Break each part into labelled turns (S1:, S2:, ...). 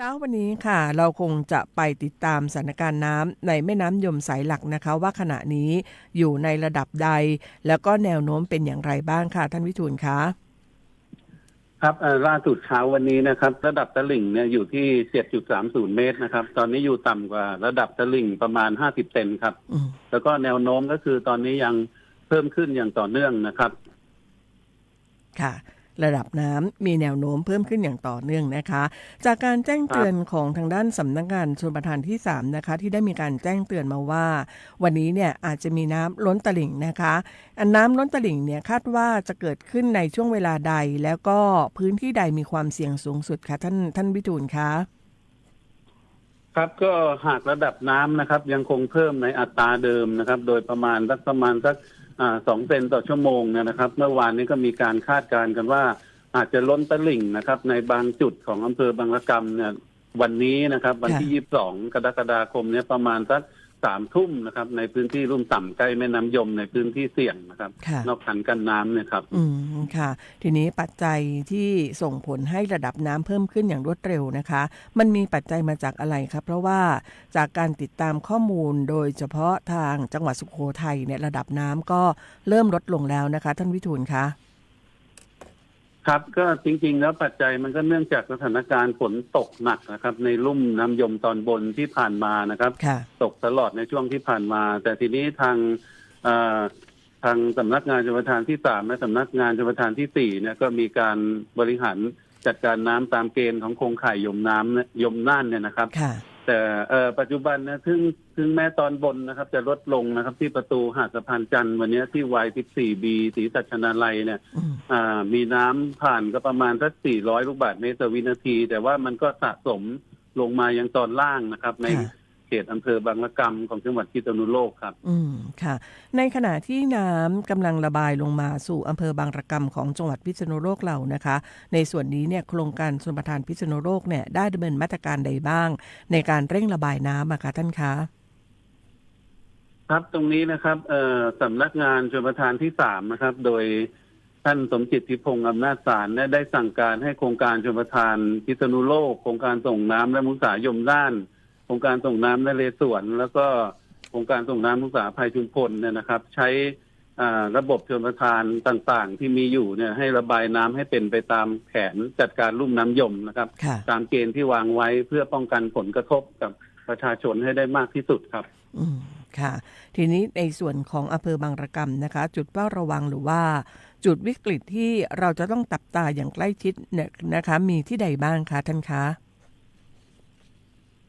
S1: เช้าวันนี้ค่ะ เราคงจะไปติดตามสถานการณ์น้ำในแม่น้ำยมสายหลักนะคะ ว่าขณะนี้อยู่ในระดับใด แล้วก็แนวโน้มเป็นอย่างไรบ้างค่ะ ท่านวิทูลคะ
S2: ครับเอ่อล่าสุดเช้าวันนี้นะครับ ระดับตลิ่งเนี่ยอยู่ที่7.30เมตรนะครับ ตอนนี้อยู่ต่ำกว่าระดับตลิ่งประมาณ50เซนครับ
S1: อืม
S2: แล้วก็แนวโน้มก็คือตอนนี้ยังเพิ่มขึ้นอย่างต่อเนื่องนะครับ
S1: ค่ะ ระดับน้ำมีแนวโน้มเพิ่มขึ้นอย่างต่อเนื่องนะคะ จากการแจ้งเตือนของทางด้านสำนักงานชลประทานที่ 3 นะคะ ที่ได้มีการแจ้งเตือนมาว่า วันนี้เนี่ยอาจจะมีน้ำล้นตลิ่งนะคะ อันน้ำล้นตลิ่งเนี่ยคาดว่าจะเกิดขึ้นในช่วงเวลาใด แล้วก็พื้นที่ใดมีความเสี่ยงสูงสุดคะท่านท่านวิทูลคะ
S2: ครับก็หากระดับน้ำนะครับ ยังคงเพิ่มในอัตราเดิมนะครับ โดยประมาณสักประมาณสักอ่า สองเซนต่อชั่วโมงเนี่ยนะครับ เมื่อวานนี้ก็มีการคาดการณ์กันว่า อาจจะล้นตลิ่งนะครับ ในบางจุดของอำเภอบางละกำเนี่ยวันนี้นะครับ วันที่ยี่สิบสองกรกฎาคมเนี่ยประมาณสัก สามทุ่มนะครับ ในพื้นที่รุ่มต่ำใกล้แม่น้ำยมในพื้นที่เสี่ยงนะครับ
S1: ค่ะ
S2: นอกคันกันน้ำเนี่ยครับ
S1: อืมค่ะ ทีนี้ปัจจัยที่ส่งผลให้ระดับน้ำเพิ่มขึ้นอย่างรวดเร็วนะคะ มันมีปัจจัยมาจากอะไรครับ เพราะว่าจากการติดตามข้อมูลโดยเฉพาะทางจังหวัดสุโขทัยเนี่ยระดับน้ำก็เริ่มลดลงแล้วนะคะ ท่านวิทูลคะ
S2: ครับก็จริง ๆ แล้วปัจจัยมันก็เนื่องจากสถานการณ์ฝนตกหนักนะครับ ในลุ่มน้ำยมตอนบนที่ผ่านมานะครับ
S1: ค่ะ
S2: ตกตลอดในช่วงที่ผ่านมา แต่ทีนี้ทางเอ่อทางสำนักงานชลประทานที่สามและสำนักงานชลประทานที่สี่เนี่ยก็มีการบริหารจัดการน้ำตามเกณฑ์ของโครงข่ายยมน้ำเนี่ยยมน่านเนี่ยนะครับ
S1: ค่ะ
S2: แต่เอ่อปัจจุบันนะถึงถึงแม้ตอนบนนะครับ จะลดลงนะครับ ที่ประตูหาดสะพานจันทร์วันนี้ที่วาย14 b สีสัชนาลัยเนี่ย
S1: อืม
S2: อ่ามีน้ำผ่านก็ประมาณสัก400 ลูกบาศก์เมตรต่อวินาที แต่ว่ามันก็สะสมลงมายังตอนล่างนะครับ ใน
S1: ค่ะ
S2: เขตอำเภอบางละกำของจังหวัดพิษณุโลกครับ
S1: อืมค่ะ ในขณะที่น้ำกำลังระบายลงมาสู่อำเภอบางระกำของจังหวัดพิษณุโลกเรานะคะ ในส่วนนี้เนี่ยโครงการชนประทานพิษณุโลกเนี่ยได้ดำเนินมาตรการใดบ้าง ในการเร่งระบายน้ำอะคะท่านคะ
S2: ครับตรงนี้นะครับเอ่อสำนักงานชลประทานที่สามนะครับ โดยท่านสมจิตทิพงศ์อำนาจสารเนี่ยได้สั่งการให้โครงการชลประทานพิษณุโลก โครงการส่งน้ำและมุสายมด้าน โครงการส่งน้ำและเลสวนแล้วก็โครงการส่งน้ำมุสาภัยชุมพลเนี่ยนะครับ ใช้อ่าระบบชลประทานต่างๆ ที่มีอยู่เนี่ยให้ระบายน้ำให้เป็นไปตามแผนจัดการลุ่มน้ำยมนะครับ
S1: ค่ะ
S2: ตามเกณฑ์ที่วางไว้เพื่อป้องกันผลกระทบกับประชาชนให้ได้มากที่สุดครับ
S1: อืมค่ะ ทีนี้ในส่วนของอำเภอบางระกำนะคะ จุดเฝ้าระวังหรือว่า จุดวิกฤตที่เราจะต้องตับตาอย่างใกล้ชิดเนี่ยนะคะ มีที่ใดบ้างคะท่านคะ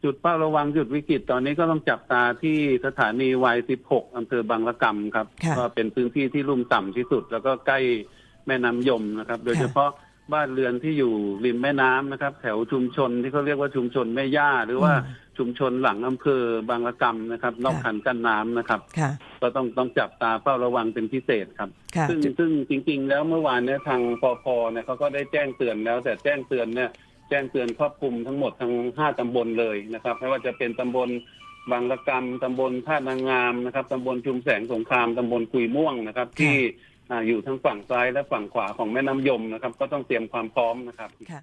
S2: จุดเฝ้าระวังจุดวิกฤตตอนนี้ก็ต้องจับตาที่สถานีวาย16อำเภอบางละกำครับ
S1: ค่ะ
S2: ก็เป็นพื้นที่ที่ลุ่มต่ำที่สุด แล้วก็ใกล้แม่น้ำยมนะครับ โดยเฉพาะบ้านเรือนที่อยู่ริมแม่น้ำนะครับ แถวชุมชนที่เขาเรียกว่าชุมชนแม่ย่า หรือว่า
S1: อืม
S2: ชุมชนหลังอำเภอบางละกำนะครับ นอก
S1: ค่ะ
S2: คันกั้นน้ำนะครับ
S1: ค่ะ
S2: ก็ต้องต้องจับตาเฝ้าระวังเป็นพิเศษครับ
S1: ค่ะ
S2: ซึ่งซึ่งจริง ๆ แล้วเมื่อวานเนี่ยทางปพเนี่ยเขาก็ได้แจ้งเตือนแล้ว แต่แจ้งเตือนเนี่ย แจ้งเตือนครอบคลุมทั้งหมดทั้งห้าตำบลเลยนะครับ ไม่ว่าจะเป็นตำบลบางละกำตำบลท่านางงามนะครับตำบลชุมแสงสงครามตำบลคุยม่วงนะครับ ที่อ่าอยู่ทั้งฝั่งซ้ายและฝั่งขวาของแม่น้ำยมนะครับ ก็ต้องเตรียมความพร้อมนะครับ
S1: ค่ะ